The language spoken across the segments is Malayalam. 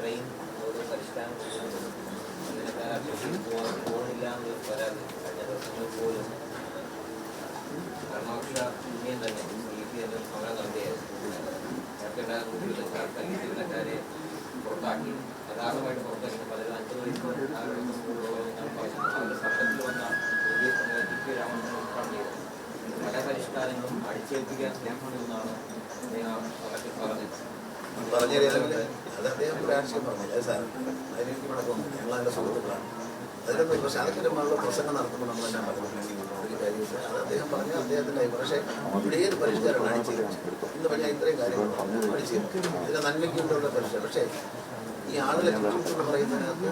ഇത്രയും ഓരോ പരിഷ്കാരം പോകുന്നില്ല എന്നൊരു പരാതി കഴിഞ്ഞ ദിവസങ്ങളിൽ പോലും കർമ്മക്ഷ യൂണിയൻ തന്നെ പി തന്നെ സമരം നടത്തിയായിരുന്നു ആൾക്കാർ ജീവനക്കാരെ പുറത്താക്കി. യഥാർത്ഥമായിട്ട് പുറത്താക്കി. പലരും അഞ്ച് വയസ്സ് അവരുടെ സംഘത്തിൽ വന്ന പുതിയ ടി രാമചന്ദ്രൻ ഉദ്ഘാടനം ചെയ്തത് പല പരിഷ്കാരങ്ങളും അടിച്ചേൽപ്പിക്കാൻ ശ്രമിക്കണമെന്നാണ് അദ്ദേഹം പറഞ്ഞത്. അത് അദ്ദേഹം രാഷ്ട്രീയം പറഞ്ഞില്ല സാർ അതിലേക്ക് നടക്കുന്നു ഞങ്ങൾ അതിന്റെ സുഹൃത്തുക്കളാണ്. അതിലൊന്നും പക്ഷേ അതൊക്കെ പ്രസംഗം നടത്തുമ്പോൾ നമ്മൾ തന്നെ പറഞ്ഞു അത് അദ്ദേഹം പറഞ്ഞ അദ്ദേഹത്തിന്റെ പക്ഷേ ഇവിടെ ഏത് പരിഷ്കാരമാണ് കാര്യങ്ങൾ അടിച്ചു ഇതിന്റെ നന്മയ്ക്ക് വേണ്ടിയുള്ള പരിഷ്കാരം. പക്ഷേ ഈ ആളുകളെ എന്ന് പറയുന്നതിനകത്ത്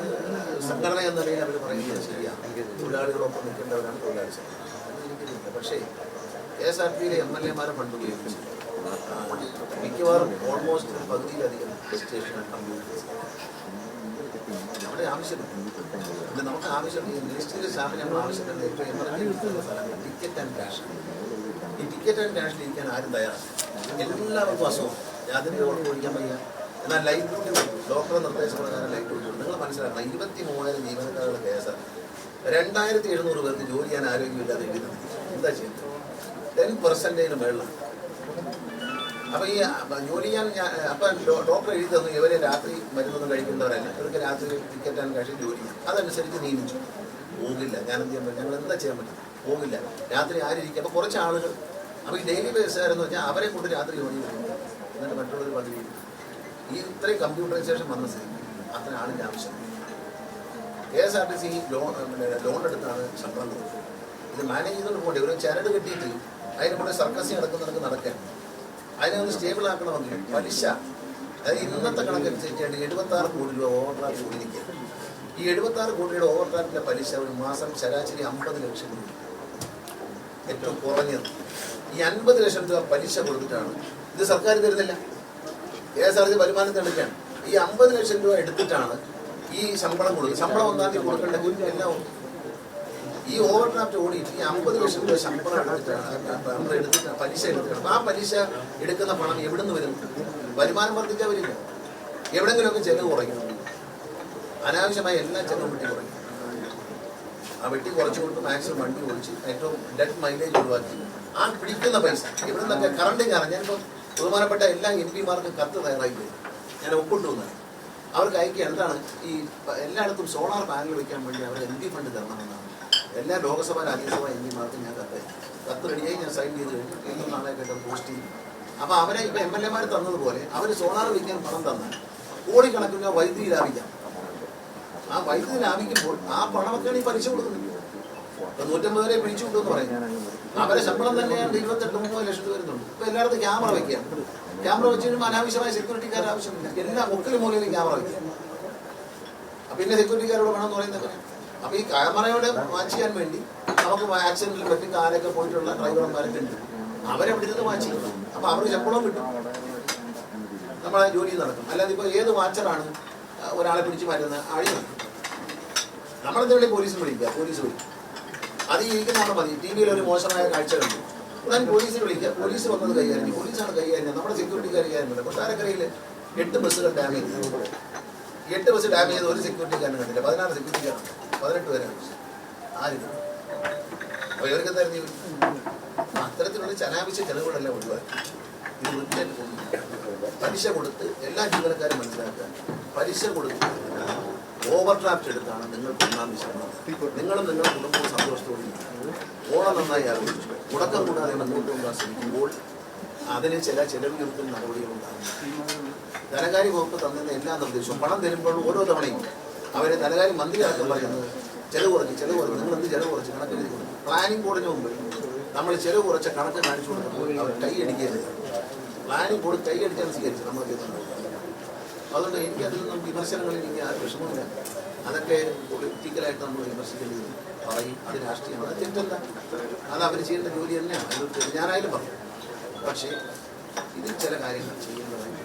സംഘടന എന്ന നിലയിൽ അവർ പറയുന്നത് ശരിയാണ് തൊഴിലാളികളൊപ്പം നിൽക്കേണ്ടവരാണ് തൊഴിലാളി അത് പക്ഷേ കെ എസ് ആർ പിയിലെ എം എൽ എമാരെ ഫണ്ട് ഉപയോഗിച്ചു ആ, മിക്കവാറും ഓൾമോസ്റ്റ് പകുതിയിലധികം സ്റ്റേഷൻ കമ്പ്യൂട്ടേഴ്സ് നമ്മുടെ ആവശ്യമില്ല നമുക്ക് ആവശ്യം ഈ മിനിസ്ട്രിയിലെ സ്റ്റാഫ് ഞങ്ങൾ ആവശ്യപ്പെടുന്ന ഏറ്റവും എമർജൻസി സ്ഥലങ്ങൾ ടിക്കറ്റ് ആൻഡ് ക്യാഷ് ഈ ടിക്കറ്റ് ആൻഡ് ക്യാഷിൽ ഇരിക്കാൻ ആരും തയ്യാറാണ് എല്ലാവർക്കും അസുഖം. യാതൊരു ഒഴിക്കാൻ വയ്യ. എന്നാൽ ലൈറ്റ് ഡ്യൂട്ടി ഡോക്ടറുടെ നിർദ്ദേശപ്രകാരം ലൈറ്റ് ഡ്യൂട്ടി നിങ്ങൾ മനസ്സിലാക്കണം. ഇരുപത്തി മൂവായിരം ജീവനക്കാരുടെ കേസാണ് രണ്ടായിരത്തി എഴുന്നൂറ് പേർക്ക് ജോലി ചെയ്യാൻ ആരോഗ്യമില്ലാതെ എഴുതുന്നത് എന്താ ചെയ്യുന്നത്? ടെൻ പെർസെന്റേജിന് മേളിലാണ്. അപ്പൊ ഈ ജോലി ചെയ്യാൻ ഞാൻ അപ്പൊ ഡോക്ടർ എഴുതി തന്നു ഇവരെ രാത്രി മരുന്നൊന്നും കഴിക്കുന്നവരല്ല. ഇവർക്ക് രാത്രി ടിക്കറ്റ് ആണ് കഴിച്ച് ജോലി ചെയ്യും. അതനുസരിച്ച് നിയമിച്ചു. പോകില്ല. ഞാൻ എന്ത് ചെയ്യാൻ പറ്റും? ഞങ്ങൾ എന്താ ചെയ്യാൻ പറ്റും? പോകില്ല. രാത്രി ആരിയ്ക്കും അപ്പൊ കുറച്ച് ആളുകൾ അപ്പൊ ഈ ഡെയിലി ബേസുകാരെന്ന് വെച്ചാൽ അവരെ കൊണ്ട് രാത്രി ജോലി ചെയ്യുന്നു എന്നിട്ട് മറ്റുള്ളവർ പതിവ് ഈ ഇത്രയും കമ്പ്യൂട്ടറൈസേഷൻ വന്ന സ്ഥിതി. അത്ര ആളിന്റെ ആവശ്യം. K S R T C loan loan എടുത്താണ് ശമ്പളം കൊടുക്കുന്നത്. ഇത് മാനേജ് ചെയ്തുകൊണ്ട് പോകേണ്ടി? ഒരു ചരട് കിട്ടിയിട്ട് അതിന് കൂടെ സർക്കസ് നടക്കുന്നവർക്ക് നടക്കാൻ. അതിനെ ഒന്ന് സ്റ്റേബിൾ ആക്കണമെങ്കിൽ പലിശ. അതായത് ഇന്നത്തെ കണക്കനുസരിച്ചാണ് എഴുപത്തി ആറ് കോടി രൂപ ഓവർ ഡ്രാഫ്റ്റ് കൊടുക്കുക ഈ എഴുപത്തി ആറ് കോടിയുടെ ഓവർ ഡ്രാഫ്റ്റിന്റെ പലിശ ഒരു മാസം ശരാശരി അമ്പത് ലക്ഷം രൂപ. ഏറ്റവും കുറഞ്ഞത്. ഈ അൻപത് ലക്ഷം രൂപ പലിശ കൊടുത്തിട്ടാണ്. ഇത് സർക്കാർ തരുന്നില്ല. കെ എസ് ആർ ടി വരുമാനത്തിന് എടുക്കുകയാണ് ഈ അമ്പത് ലക്ഷം രൂപ എടുത്തിട്ടാണ് ഈ ശമ്പളം കൊടുക്കുന്നത്. ശമ്പളം ഒന്നാം തീയതി കൊടുക്കേണ്ട എല്ലാം. ഈ ഓവർ ഡ്രാഫ്റ്റ് ഓടിയിട്ട് ഈ അമ്പത് ലക്ഷം രൂപ ശമ്പളം എടുത്തിട്ടാണ് നമ്മൾ എടുത്തിട്ട് പലിശ എടുത്തിട്ടുണ്ട് ആ പലിശ എടുക്കുന്ന പണം എവിടെ നിന്ന് വരും? വരുമാനം വർദ്ധിച്ചാൽ വരില്ല? എവിടെങ്കിലുമൊക്കെ ചെലവ് കുറയ്ക്കുന്നു അനാവശ്യമായ എല്ലാ ചെലവും വെട്ടി കുറയ്ക്കും. ആ വെട്ടി കുറച്ചു കൊണ്ട് മാക്സിമം വണ്ടി ഓടിച്ച് ഏറ്റവും ഡെഡ് മൈലേജ് ഒഴിവാക്കി. ആ പിടിക്കുന്ന പൈസ. ഇവിടെ നിന്നൊക്കെ കറണ്ട് കാരണം ഞാനിപ്പോൾ ബഹുമാനപ്പെട്ട എല്ലാ എം പിമാർക്കും കത്ത് തയ്യാറായി ഞാൻ ഒപ്പിട്ടു വന്നത് അവർക്ക് അയക്കുക എന്താണ്? ഈ എല്ലായിടത്തും സോളാർ പാനൽ വയ്ക്കാൻ വേണ്ടി അവർ എം പി ഫണ്ട് തരണമെന്നാണ് എല്ലാ ലോകസഭ രാജ്യസഭ എം പിമാർക്കും ഞാൻ കത്ത്. കത്ത് റെഡിയായി ഞാൻ സൈൻ ചെയ്ത് കഴിഞ്ഞു. ഇന്നും നാളെ കേട്ടോ പോസ്റ്റ് ചെയ്യും അപ്പൊ അവരെ ഇപ്പൊ എം എൽ എമാർ തന്നതുപോലെ അവർ സോളാർ വിൽക്കാൻ പണം തന്നാൽ കോടിക്കണക്കിന് വൈദ്യുതി ലാഭിക്കാം. ആ വൈദ്യുതി ലാഭിക്കുമ്പോൾ ആ പണമൊക്കെയാണ് ഈ പലിശ കൊടുക്കുന്നത്. നൂറ്റമ്പത് വരെ പിടിച്ചു കൊണ്ടെന്ന് പറയും. അവരെ ശമ്പളം തന്നെയാണ് ഇരുപത്തെട്ട് മുപ്പത് ലക്ഷം രൂപ വരുന്നുണ്ട് ഇപ്പൊ എല്ലായിടത്തും ക്യാമറ വെക്കാം. ക്യാമറ വെച്ച് കഴിയുമ്പോൾ അനാവശ്യമായ സെക്യൂരിറ്റിക്കാർ ആവശ്യമില്ല. എല്ലാ മുക്കിലും മൂലയിലും ക്യാമറ അപ്പൊ പിന്നെ സെക്യൂരിറ്റിക്കാരോട് വേണമെന്ന് പറയുന്നത് അപ്പൊ ഈ ക്യാമറയോടെ വാച്ച് ചെയ്യാൻ വേണ്ടി നമുക്ക് ആക്സിഡന്റിൽ പറ്റി കാലൊക്കെ പോയിട്ടുള്ള ഡ്രൈവർമാരൊക്കെ ഉണ്ട്. അവരെവിടെ ഇരുന്ന് വാച്ച് ചെയ്യണം. അപ്പൊ അവർക്ക് ശമ്പളം കിട്ടും. നമ്മളെ ജോലി നടക്കും. അല്ലാതെ ഇപ്പൊ ഏത് വാച്ചറാണ് ഒരാളെ പിടിച്ച് മാറ്റുന്നത്? അഴി നടക്കും നമ്മളെന്തെങ്കിലും പോലീസിന് വിളിക്കുക പോലീസ് വിളിക്കും. അത് ഇരിക്കുന്നതാണ് മതി. ടി വിയിൽ ഒരു മോശമായ കാഴ്ച കണ്ടു. ഉടൻ പോലീസിനെ വിളിക്കുക പോലീസ് വന്നത് കൈകാര്യം. പോലീസാണ് കൈകാര്യം. നമ്മുടെ സെക്യൂരിറ്റി കൈകാര്യം കൊട്ടാരക്കരയിൽ എട്ട് ബസ്സുകൾ ഡാമേജ് എട്ട് ബസ് ഡാമേജ് ചെയ്ത് ഒരു സെക്യൂരിറ്റിക്കാരനും കണ്ടില്ല. പതിനാറ് സെക്യൂരിറ്റിക്കാരാണ് പതിനെട്ട് പേരാണ് ആരും? അപ്പൊ ഇവർക്ക് എന്തായിരുന്നു അത്തരത്തിലുള്ള ചനാപിച്ച ചെലവുകളെല്ലാം ഒഴിവാക്കി. ഇത് വൃത്തിയായിട്ട് പോകുന്നു. പലിശ കൊടുത്ത് എല്ലാ ജീവനക്കാരും മനസ്സിലാക്കുക. പലിശ കൊടുത്ത് ഓവർ ഡ്രാഫ്റ്റ് എടുത്താണ് നിങ്ങൾ ഒന്നാം വിശ്രമം നിങ്ങളും നിങ്ങളുടെ കുടുംബവും സന്തോഷത്തോടെ. ഓണം നന്നായി ആഘോഷിച്ചു. മുടക്കം കൂടാതെ മുന്നോട്ട് കൊണ്ടുപോകാൻ ശ്രമിക്കുമ്പോൾ അതിന് ചില ചെലവ് ചുരുക്കുന്ന നടപടികളുണ്ടാകും. ധനകാര്യ വകുപ്പ് തന്നിരുന്ന എല്ലാ നിർദ്ദേശവും. പണം തരുമ്പോൾ ഓരോ തവണയും അവരെ ധനകാര്യ മന്ത്രിയാക്കാൻ പറയുന്നത് ചെലവ് കുറച്ച് ചെലവ് കുറച്ച് നിങ്ങൾ എന്ത് ചെലവ് കുറച്ച് കണക്ക് പ്ലാനിംഗ് ബോർഡിന് മുമ്പ് നമ്മൾ ചെലവ് കുറച്ച കണക്ക് കാണിച്ചു കൊടുക്കുന്നത് അവർ കൈ അടിക്കരുത്. പ്ലാനിംഗ് ബോർഡ് കൈ അടിക്കാൻ സ്വീകരിച്ചു നമ്മൾ അതുകൊണ്ട് എനിക്ക് അതിൽ നിന്നും വിമർശനങ്ങളിൽ എനിക്ക് ആ വിഷമമില്ല. അതൊക്കെ പൊളിറ്റിക്കലായിട്ട് നമ്മൾ വിമർശിക്കേണ്ടത് പറയും. അത് രാഷ്ട്രീയമാണ്. അത് തെറ്റല്ല. അത് അവർ ചെയ്യേണ്ട ജോലി തന്നെയാണ്. അത് ഞാനായാലും പറയും. പക്ഷേ ഇതിൽ ചില കാര്യങ്ങൾ ചെയ്യേണ്ടതായിട്ട്